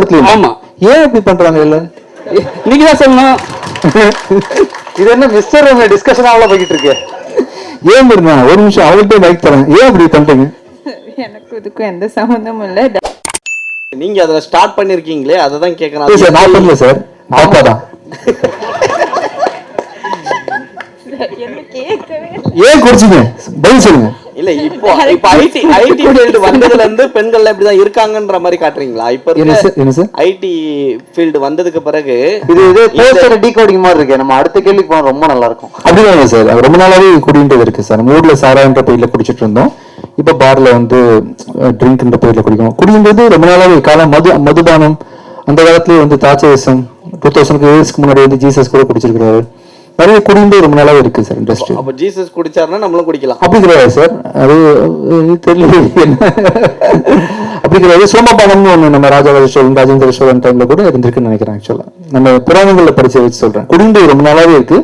படத்துலயும் ஆமா. ஏன் இப்படி பண்றாங்க இல்ல நீங்க தான் சொல்லணும். இது என்ன மிஸ்டர் உங்க டிஸ்கஷன் அவ்வளவு போய்கிட்டு இருக்கு? ஏன் தெரியுமா? ஒரு நிமிஷம் அவள்கிட்ட பைக் தரேன். ஏன் இப்படி பண்றீங்க எனக்கு இதுக்கும் எந்த சம்மந்தமும் இல்லை. நீங்க அதுல ஸ்டார்ட் பண்ணிருக்கீங்களே அதை தான் இல்ல சார் நான் பண்ணல சார் பாப்பா தான். ஏன் குடிச்சீங்க? பதில் சொல்லுங்க. இல்ல இப்போ இப்போ ஐடி ஐடி ஃபீல்டு வந்ததுல இருந்து பெண்கள் இப்படிதான் இருக்காங்கன்ற மாதிரி காட்டுறீங்களா? இப்ப என்ன சார் இருக்க என்ன சார்? ஐடி ஃபீல்டு வந்ததுக்கு பிறகு இது இது போஸ்டர் டீகோடிங் மாதிரி இருக்கு நம்ம அடுத்த கேள்விக்கு போனா ரொம்ப நல்லா இருக்கும் அப்படிதான் சார். அது ரொம்ப நாளாவே குடின்றது இருக்கு சார். நம்ம ஊர்ல சாரான்ற பேர்ல குடிச்சிட்டு இருந்தோம். இப்ப பார்ல வந்து ட்ரிங்க்ன்ற பேர்ல குடிக்கும் குடின்றது ரொம்ப நாளாவே காலம் மது மதுபானம் அந்த காலத்துலயே வந்து தாச்சேசம் டூ தௌசண்ட் இயர்ஸ்க்கு முன்னாடி வந்து ஜீசஸ் கூட குடிச்சிருக்கிறாரு. நிறைய குடின்றது ரொம்ப நாளாவே இருக்கு சார் இண்டஸ்ட்ரி அப்ப ஜீசஸ் குடிச்சாருன்னா நம்மளும் குடிக்கலாம். அப்படி கிடையாது சார். அது தெரியல. என்ன அப்படி கிடையாது. சோமபானம்னு ஒண்ணு நம்ம ராஜராஜ சோழன் ராஜேந்திர சோழன் டைம்ல கூட இருந்திருக்குன்னு நினைக்கிறேன் ஆக்சுவலா நம்ம புராணங்கள்ல படிச்ச வச்சு சொல்றேன். குடிந்து ரொம்ப நாளாவே இருக்கு.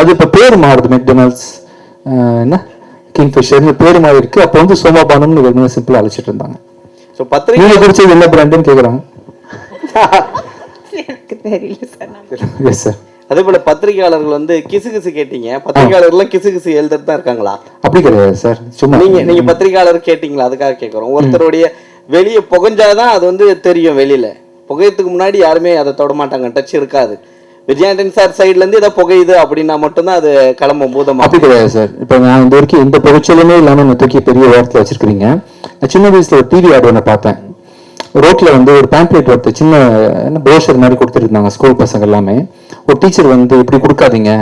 அது இப்ப பேர் மாறுது. மெக்டொனால்ட்ஸ் என்ன? கிங் ஃபிஷர் பேர் மாறி இருக்கு. அப்போ வந்து சோமபானம்னு வெறுமனே சிம்பிளா அழைச்சிட்டு இருந்தாங்க. சோ பத்திரிகை நீங்க குடிச்சது என்ன பிராண்டுன்னு கேக்குறாங்க. எனக்கு தெரியல சார். எஸ் சார் அதே போல பத்திரிகையாளர்கள் வந்து கிசு கிசு கேட்டீங்க. பத்திரிகையாளர்கள் கிசு கிசு எழுதிட்டு தான் இருக்காங்களா? அப்படி கிடையாது சார். சும்மா நீங்க நீங்க பத்திரிகையாளர் கேட்டீங்களா? அதுக்காக கேக்குறோம். ஒருத்தருடைய வெளிய புகஞ்சாதான் அது வந்து தெரியும் வெளியில. புகையத்துக்கு முன்னாடி யாருமே அதை தொட மாட்டாங்க. டச் இருக்காது. விஜயாண்டன் சார் சைடுல இருந்து ஏதோ புகையுது அப்படின்னா மட்டும்தான் அது கிளம்பும் பூதமா. அப்படி கிடையாது சார். இப்போ நான் இந்த வரைக்கும் எந்த பொருட்சலுமே இல்லாம நான் தூக்கி பெரிய உயரத்துல வச்சிருக்கிறீங்க. நான் சின்ன வயசுல ஒரு டிவி ஆட் ஒன்று பார்த்தேன். ரோட்ல வந்து ஒரு பேம்ப்ளேட் வருது சின்ன என்ன ப்ரோஷர் மாதிரி கொடுத்துருந்தாங்க ஸ்கூல் பசங்க எல்லாமே. ஒரு டீச்சர் வந்து இப்படி கொடுக்காதீங்க.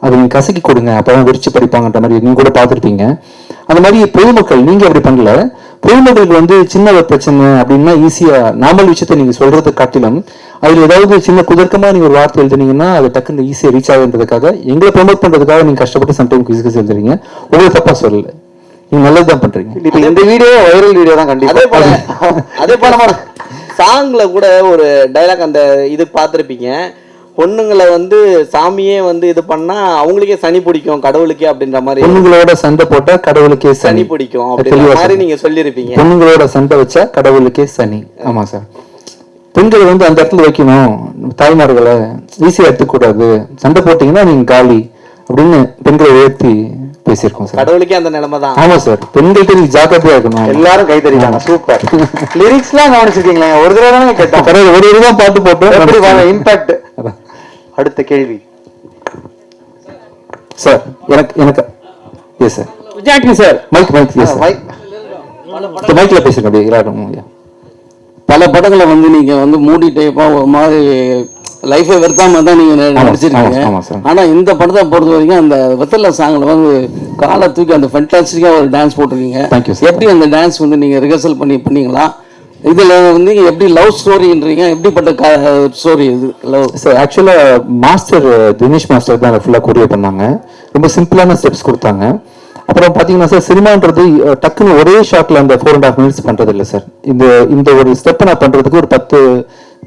அது நீங்க கசக்கி கொடுங்க. அப்பதான் விரிச்சு படிப்பாங்கன்ற மாதிரி நீங்க கூட பார்த்துருப்பீங்க. அந்த மாதிரி பொதுமக்கள் நீங்க அப்படி பண்ணல. பொதுமக்களுக்கு வந்து சின்ன பிரச்சனை அப்படின்னா ஈஸியா நார்மல் விஷயத்த நீங்க சொல்றது காட்டிலும் அதுல ஏதாவது சின்ன குதர்க்கமா நீங்க ஒரு வார்த்தை எழுதுனீங்கன்னா அது டக்குன்னு ஈஸியா ரீச் ஆகுன்றதுக்காக எங்களை ப்ரொமோட் பண்றதுக்காக நீங்க கஷ்டப்பட்டு சம்டைம் கிஸ் எழுதுறீங்க உங்களுக்கு தப்பா சொல்லலை. நீங்க நல்லதுதான் பண்றீங்க. இப்ப இந்த வீடியோ வைரல் வீடியோ தான் கண்டிப்பா. அதே போல அதே போல நம்ம சாங்ல கூட ஒரு டைலாக் அந்த இது பார்த்திருப்பீங்க. பொண்ணுங்களை வந்து சாமியே வந்து இது பண்ணா அவங்களுக்கே சனி பிடிக்கும் கடவுளுக்கே அப்படின்ற மாதிரி. பொண்ணுங்களோட சண்டை போட்டா கடவுளுக்கே சனி. பிடிக்கும் அப்படின்ற மாதிரி. நீங்க சொல்லியிருப்பீங்க. பொண்ணுங்களோட சண்டை வச்சா கடவுளுக்கே சனி. ஆமா சார் பெண்களை வந்து அந்த இடத்துல வைக்கணும். தாய்மார்களை ஈஸியா எடுத்துக்கூடாது சண்டை போட்டீங்கன்னா நீங்க காலி அப்படின்னு பெண்களை உயர்த்தி பேசியிருக்கோம் சார். கடவுளுக்கே அந்த நிலைமை தான் ஆமா சார். நீங்க ஜாக்கிரதையா இருக்கணும். எல்லாரும் கை தட்டிட்டாங்க சூப்பர். லிரிக்ஸ் எல்லாம் கவனிச்சிருக்கீங்களா? ஒரு தடவை தானே கேட்டோம் ஒரு இதுதான் பாட்டு போட்டோம். இம்பாக்ட். அடுத்த கேள்வி. சார் எனக்கு எனக்கு yes sir. Mic mic yes மைக்ல பேசுங்க அப்படியே எல்லாரும் yeah. பல படங்களை வந்து நீங்க வந்து மூடிட்டே ஒரு மாதிரி லைஃபை வெறுத்தாம தான் நீங்க நடிச்சிருக்கீங்க. ஆமா, ஆமா, sir. ஆனா இந்த படத்தை பொறுத்த வரைக்கும் அந்த வெத்தல சாங்ல வந்து காலை தூக்கி அந்த ஃபென்டாஸ்டிக்கா ஒரு டான்ஸ் போட்டிருக்கீங்க. எப்படி அந்த டான்ஸ் வந்து நீங்க ரிஹர்சல் பண்ணி பண்ணீங்களா? இதுல வந்து எப்படி லவ் ஸ்டோரின்றீங்க எப்படிப்பட்ட ஸ்டோரி இது? Love sir actually master Dinesh master தான் ஃபுல்லா கொரியர் பண்ணாங்க. ரொம்ப சிம்பிளான ஸ்டெப்ஸ் கொடுத்தாங்க. அப்புறம் பாத்தீங்கன்னா சார் சினிமான்றது டக்குன்னு ஒரே ஷாட்ல அந்த ஃபோர் அண்ட் ஹாஃப் மினிட்ஸ் பண்றது இல்லை சார் இந்த இந்த ஒரு ஸ்டெப்பை நான் பண்றதுக்கு ஒரு பத்து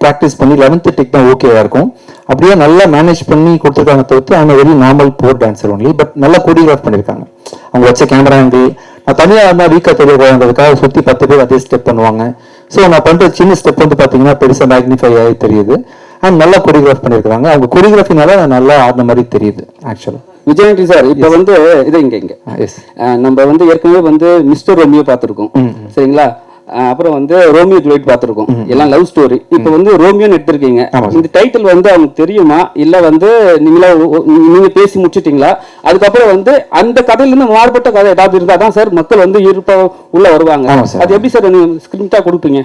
ப்ராக்டிஸ் பண்ணி லெவன்த் டெக் தான் ஓகேவா இருக்கும். அப்படியே நல்லா மேனேஜ் பண்ணி கொடுத்துருக்காங்க தவிர்த்து அவங்க very normal four dancer only but நல்லா கொரியோகிராஃப் பண்ணியிருக்காங்க அவங்க வச்ச கேமரா ஆங்கிள் நான் தனியாக இருந்தால் வீக்காக தெரியக்கூடாதுன்றதுக்காக சுற்றி பத்து பேர் அதே ஸ்டெப் பண்ணுவாங்க. ஸோ நான் பண்ற சின்ன ஸ்டெப் வந்து பார்த்தீங்கன்னா பெருசாக மேக்னிஃபை ஆகி தெரியுது. அண்ட் நல்லா கொரியோகிராஃப் பண்ணியிருக்காங்க அவங்க கொரியோகிராஃபினால நல்லா ஆடின மாதிரி தெரியுது ஆக்சுவலாக விஜயாண்டி சார். இப்ப வந்து இது இங்க இங்க. எஸ் அஹ் நம்ம வந்து ஏற்கனவே வந்து மிஸ்டர் ரோமியோ பார்த்திருக்கோம். சரிங்களா? அப்புறம் வந்து ரோமியோ ஜுலைட் பார்த்திருக்கோம். எல்லாம் லவ் ஸ்டோரி. இப்ப வந்து ரோமியோன்னு எடுத்திருக்கீங்க. இந்த டைட்டில் வந்து அவங்களுக்கு தெரியுமா? இல்ல வந்து நீங்களா நீங்க பேசி முடிச்சிட்டீங்களா? அதுக்கப்புறம் வந்து அந்த கதையில இருந்து மாறுபட்ட கதை ஏதாவது இருந்தா தான் சார் மக்கள் வந்து இருப்ப உள்ள வருவாங்க. அது எப்படி சார் நீங்க ஸ்கிரிப்டா கொடுப்பீங்க?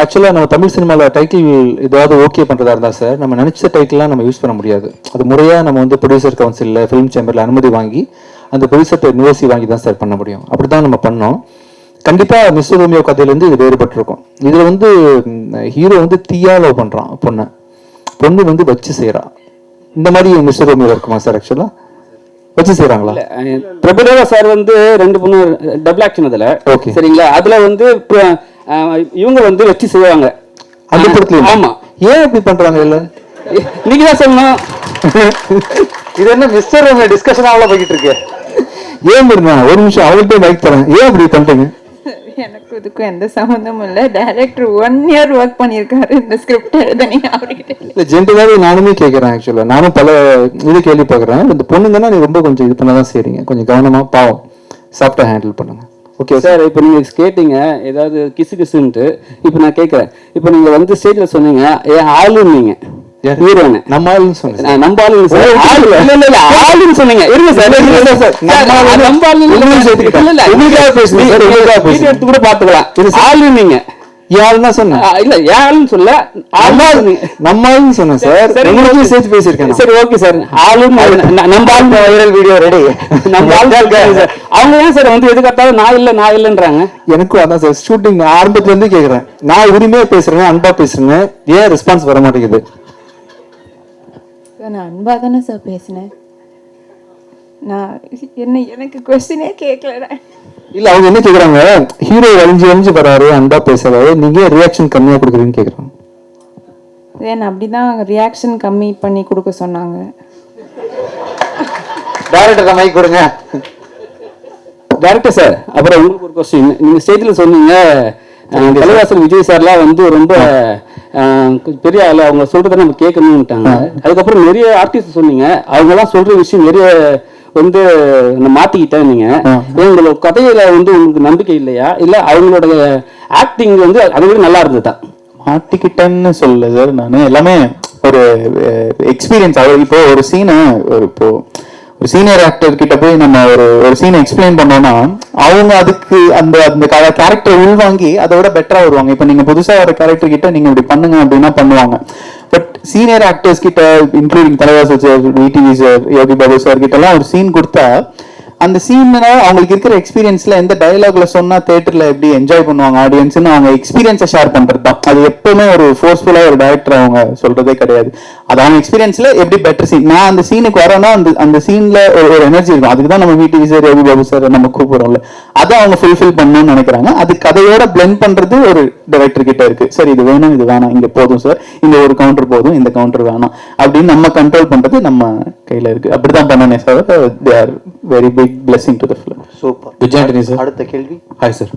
ஆக்சுவலாக நம்ம தமிழ் சினிமாவில் டைட்டில் ஏதாவது ஓகே பண்ணுறதா இருந்தால் சார் நம்ம நினச்ச டைட்டில்லாம் நம்ம யூஸ் பண்ண முடியாது. அது முறையாக நம்ம வந்து ப்ரொடியூசர் கவுன்சிலில் ஃபிலிம் சேம்பரில் அனுமதி வாங்கி அந்த ப்ரொடியூசர்கிட்ட நிவர்சி வாங்கி தான் சார் பண்ண முடியும். அப்படி தான் நம்ம பண்ணோம். கண்டிப்பாக மிஸ்டர் ரோமியோ கதையிலேருந்து இது வேறுபட்டிருக்கும். இதில் வந்து ஹீரோ வந்து தீயா லவ் பண்ணுறான் பொண்ணை. பொண்ணு வந்து வச்சு செய்கிறா இந்த மாதிரி மிஸ்டர் ரோமியோ இருக்குமா சார் ஆக்சுவலாக வச்சு செய்கிறாங்களா பிரபுதேவா சார் வந்து ரெண்டு பொண்ணு டபுள் ஆக்ஷன் அதுல. Okay. சரிங்களா? அதுல வந்து இவங்க வந்து வச்சு செய்வாங்க. அந்த படத்துல ஆமா. ஏன் இப்படி பண்ணுறாங்க இல்லை நீங்க தான் சொல்லணும். இது என்ன மிஸ்டர் டிஸ்கஷன் அவ்வளவு போய்கிட்டு இருக்கு? ஏன் ஒரு நிமிஷம் அவள்கிட்ட பைக் தரேன். ஏன் அப்படி பண்றீங்க எனக்கு இதுக்கும் எந்த சம்மந்தமும் இல்லை. டைரக்டர் ஒன் இயர் ஒர்க் பண்ணியிருக்காரு. இந்த ஸ்கிரிப்ட் எழுதனீங்க அவர்கிட்ட இல்லை ஜென்ரலாகவே நானுமே கேட்குறேன் ஆக்சுவலாக நானும் பல இது கேள்வி பார்க்குறேன் இந்த பொண்ணுங்கன்னா நீ ரொம்ப கொஞ்சம் இது பண்ண தான் செய்றீங்க. கொஞ்சம் கவனமாக பாவம். சாஃப்டாக ஹேண்டில் பண்ணுங்க. ஓகே சார் இப்போ நீங்க கேட்டீங்க ஏதாவது கிசு கிசுன்ட்டு. இப்போ நான் கேட்குறேன் இப்போ நீங்க வந்து ஸ்டேஜ்ல சொன்னீங்க ஏன் ஆளுன்னீங்க ஹீரோனு நம்ம ஆளுன்னு சொன்னேன் நான் நம்ம ஆளுங்க சார் ஆளு. இல்ல இல்ல இல்ல ஆளுன்னு சொன்னீங்க. இருங்க சார் இருங்க சார். நம்ம சேர்த்துக்கிட்டேன். இல்ல. உங்களுக்காக நீங்க உங்களுக்காக. எடுத்து கூட பாத்துக்கலாம். ஆளு நீங்க. யாருன்னு சொன்னேன். இல்ல ஆளுன்னு சொல்ல ஆளு சொன்னீங்க. நம்ம ஆளுன்னு சொன்னேன் சார். okay. சேர்த்து பேசியிருக்கேன். சரி ஓகே சார். ஆளுன்னு நம்ம ஆளு வைரல் வீடியோ ரெடி நம்ம ஆளு சார். அவங்க ஏன் சார் வந்து எதுக்கத்தாலும் நான் இல்ல நான் இல்லன்றாங்க? எனக்கும் அதான் சார். ஷூட்டிங் ஆரம்பத்துல இருந்து கேக்குறேன் நான் உரிமையா பேசுறேன் அன்பா பேசுறேன் ஏன் ரெஸ்பான்ஸ் வர மாட்டேங்குது? சார், நான் அன்பா தானே சார் பேசினேன். நான் என்ன எனக்கு கொஸ்டினே கேட்கலடா இல்ல அவங்க என்ன கேக்குறாங்க? ஹீரோ வளைஞ்சு வளைஞ்சு வராரு அன்பா பேசுறாரு. நீங்க ரியாக்ஷன் கம்மியா கொடுக்குறீங்கன்னு கேக்குறாங்க. ஏன் அப்படிதான் ரியாக்ஷன் கம்மி பண்ணி கொடுக்க சொன்னாங்க. டேரக்டர் மைக் கொடுங்க. டேரக்டர் சார் அப்புறம் உங்களுக்கு ஒரு கொஸ்டின் நீங்க ஸ்டேஜ்ல சொன்னீங்க தலைவாசல் விஜய் சார்லாம் வந்து ரொம்ப பெரிய ஆளு. அவங்க சொல்றத நம்ம கேட்கணும்ட்டாங்க அதுக்கப்புறம் நிறைய ஆர்டிஸ்ட் சொன்னீங்க. அவங்க எல்லாம் சொல்ற விஷயம் நிறைய வந்து மாத்திக்கிட்டேன் நீங்க. உங்களோட கதையில வந்து உங்களுக்கு நம்பிக்கை இல்லையா? இல்ல அவங்களோட ஆக்டிங் வந்து அதை விட நல்லா இருந்ததா? மாட்டிக்கிட்டேன்னு சொல்லல சார் நான். எல்லாமே ஒரு எக்ஸ்பீரியன்ஸ் அவர் இப்போ ஒரு சீனை ஒரு இப்போ சீனியர் ஆக்டர் கிட்ட போய் நம்ம ஒரு ஒரு சீனை எக்ஸ்பிளைன் பண்ணோம்னா அவங்க அதுக்கு அந்த அந்த கேரக்டர் உள்வாங்கி அதை விட பெட்டரா வருவாங்க. இப்போ நீங்க புதுசா வர கேரக்டர் கிட்ட நீங்க இப்படி பண்ணுங்க அப்படின்னா பண்ணுவாங்க. பட் சீனியர் ஆக்டர்ஸ் கிட்ட including Thalaivasal sir VTV sir Yogi Babu sir கிட்ட எல்லாம் ஒரு சீன் கொடுத்தா அந்த சீன்ல அவங்களுக்கு இருக்கிற எக்ஸ்பீரியன்ஸ்ல எந்த டயலாக்ல சொன்னா தேட்டர்ல எப்படி என்ஜாய் பண்ணுவாங்க ஆடியன்ஸ்னு அவங்க எக்ஸ்பீரியன்ஸை ஷேர் பண்றது தான் அது எப்பவுமே ஒரு ஃபோர்ஸ்ஃபுல்லா ஒரு டைரக்டர் அவங்க சொல்றதே கிடையாது. அது அவங்க எக்ஸ்பீரியன்ஸ்ல எப்படி பெட்டர் சீன் நான் அந்த சீனுக்கு வரேன்னா அந்த அந்த சீன்ல ஒரு ஒரு எனர்ஜி இருக்கும். அதுக்கு தான் நம்ம வீட்டு சார் ரவி பாபு சார் நம்ம கூப்பிடுறோம்ல. அதை அவங்க ஃபுல்ஃபில் பண்ணணும்னு நினைக்கிறாங்க. அது கதையோட பிளெண்ட் பண்றது ஒரு டைரக்டர் கிட்ட இருக்கு. சரி இது வேணும் இது வேணாம். இங்க போதும் சார் இந்த ஒரு கவுண்டர் போதும் இந்த கவுண்டர் வேணாம். அப்படின்னு நம்ம கண்ட்ரோல் பண்றது நம்ம கையில இருக்கு. அப்படிதான் பண்ணனே sir they are very big blessing to the film super Vijay Antony sir அடுத்த கேள்வி hi sir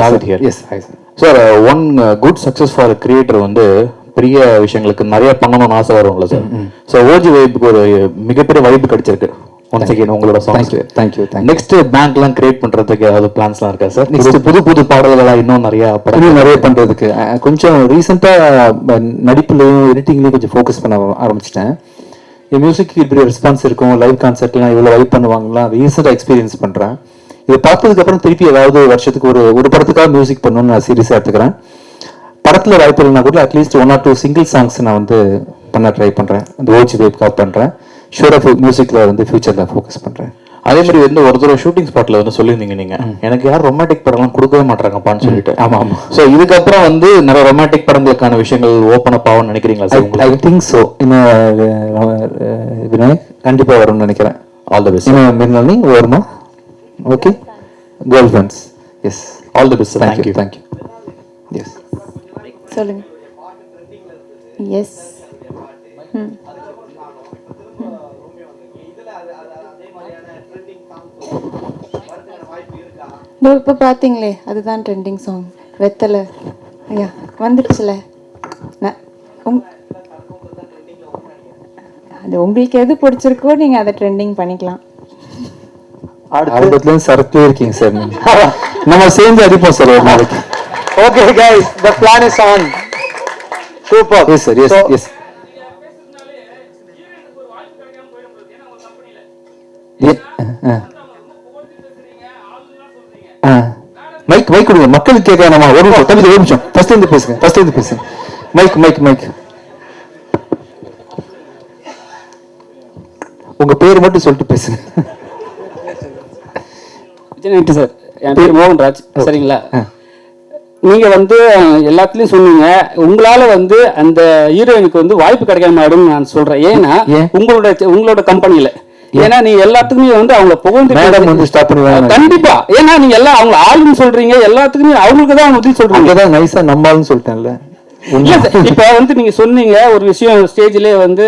Javed here yes hi sir sir one good success for creator வந்து பெரிய விஷயங்களுக்கு நிறைய பண்ணணும்னு ஆசை வரும்ல சார் ஸோ ஓஜி வைப்புக்கு ஒரு மிகப்பெரிய வைப்பு கிடைச்சிருக்கு. ஒன்ஸ் அகைன் உங்களோட சாங்ஸ் you. நெக்ஸ்ட் பேங்க்லாம் கிரியேட் பண்றதுக்கு ஏதாவது பிளான்ஸ்லாம் இருக்கா சார் நெக்ஸ்ட் புது புது பாடல்களா இன்னும் நிறைய இன்னும் நிறைய பண்றதுக்கு. கொஞ்சம் ரீசெண்டா நடிப்புலையும் எடிட்டிங்லயும் கொஞ்சம் ஃபோக்கஸ் பண்ண ஆரம்பிச்சிட்டேன். என் மியூசிக்கு இப்படி ரெஸ்பான்ஸ் இருக்கும் லைவ் கான்சர்ட்லாம் இவ்வளோ வைப் பண்ணுவாங்கலாம் ரீசெண்டாக எக்ஸ்பீரியன்ஸ் பண்ணுறேன் இதை பார்த்ததுக்கப்புறம் திருப்பி ஏதாவது வருஷத்துக்கு ஒரு ஒரு படத்துக்காக மியூசிக் பண்ணணும்னு நான் சீரியஸாக எடுத்துக்கிறேன். படத்தில் வாய்ப்பு இல்லைனா கூட at least one or two single songs நான் வந்து பண்ண ட்ரை பண்ணுறேன் அந்த ஓச்சி வேப்காக ஷூர் ஆஃப் மியூசிக்கில் வந்து ஃபியூச்சரில் ஃபோக்கஸ் பண்ணுறேன் அதே மாதிரி வந்து ஒரு தடவை ஷூட்டிங் ஸ்பாட்ல வந்து சொல்லியிருந்தீங்க நீங்க. எனக்கு யாரும் ரொமான்டிக் படம்லாம் கொடுக்கவே மாட்டாங்கப்பான்னு சொல்லிட்டு. ஆமா, ஆமா. ஸோ இதுக்கப்புறம் வந்து நிறைய ரொமான்டிக் படங்களுக்கான விஷயங்கள் ஓப்பன் அப் ஆகும்னு நினைக்கிறீங்களா சார் ஐ திங்க் ஸோ இன்னும் கண்டிப்பா வரும்னு நினைக்கிறேன். ஆல் தி பெஸ்ட் இன்னும் மின்னி வருமா? Okay girl friends yes all the best thank you thank you thank you yes சொல்லுங்க. எஸ் ம் இதோ இப்போ பார்த்தீங்களே அதுதான் ட்ரெண்டிங் சாங் வெத்தலை. ஐயா வந்துடுச்சுல. அது உங்களுக்கு எது பிடிச்சிருக்கோ நீங்கள் அதை ட்ரெண்டிங் பண்ணிக்கலாம். இருந்து சரக்குலே இருக்கீங்க சார் நீங்க. நம்ம சேர்ந்து அடிப்போம் சார் ஒரு நாளைக்கு. Okay guys the plan is on super yes sir yes yes mic mic கொடுங்க. மக்களுக்கு கேட்க நம்ம ஒரு நிமிஷம் தம்பி ஒரு நிமிஷம். ஃபர்ஸ்ட் இருந்து பேசுங்க ஃபர்ஸ்ட் இருந்து பேசுங்க. மைக் மைக் மைக் உங்க பேர் மட்டும் சொல்லிட்டு பேசுங்க. விஜய் சார் என் பேர் மோகன்ராஜ். சரிங்களா? நீங்க வந்து எல்லாத்துலயும் சொன்னீங்க உங்களால வந்து அந்த ஹீரோயினுக்கு வந்து வாய்ப்பு கிடைக்காம ஆயிடும்னு நான் சொல்றேன். ஏன்னா ஏன்? உங்களோட உங்களோட கம்பெனில ஏன்னா நீங்க எல்லாத்துக்குமே வந்து அவங்கள புகழ்ந்து வந்து ஸ்டாப் பண்ணுவாங்க கண்டிப்பா. ஏன்னா நீங்க எல்லாம் அவங்க ஆளுன்னு சொல்றீங்க எல்லாத்துக்குமே அவங்களுக்கு தான் அவங்க பதில் சொல்றீங்க. அங்கதான் நைஸா நம்மால்னு சொல்லிட்டேன்ல. இப்ப வந்து நீங்க சொன்னீங்க ஒரு விஷயம் ஸ்டேஜ்லயே வந்து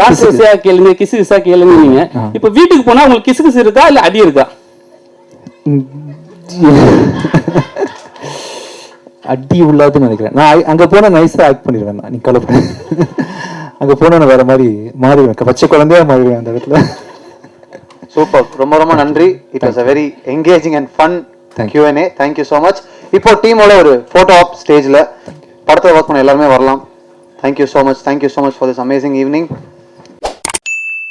கான்ட்ரவர்சியா கேளுங்க கிசு கிசா கேளுங்க நீங்க இப்ப வீட்டுக்கு போனா உங்களுக்கு கிசு கிசு இருக்கா இல்ல அடி இருக்கா? அடி உள்ளாதுன்னு நினைக்கிறேன். நான் அங்க போனா நைஸா ஆக்ட் பண்ணிடுவேன் நான். நீ கவலைப்பட அங்க போனா நான் வேற மாதிரி மாறிடுவேன் பச்சை குழந்தையா மாறிடுவேன் அந்த இடத்துல. சூப்பர் ரொம்ப ரொம்ப நன்றி. It was a very engaging and fun QnA thank you so much இப்போ டீமோட ஒரு ஃபோட்டோ ஆப் ஸ்டேஜில் படத்தில் ஒர்க் பண்ண எல்லாருமே வரலாம். Thank you so much thank you so much for this amazing evening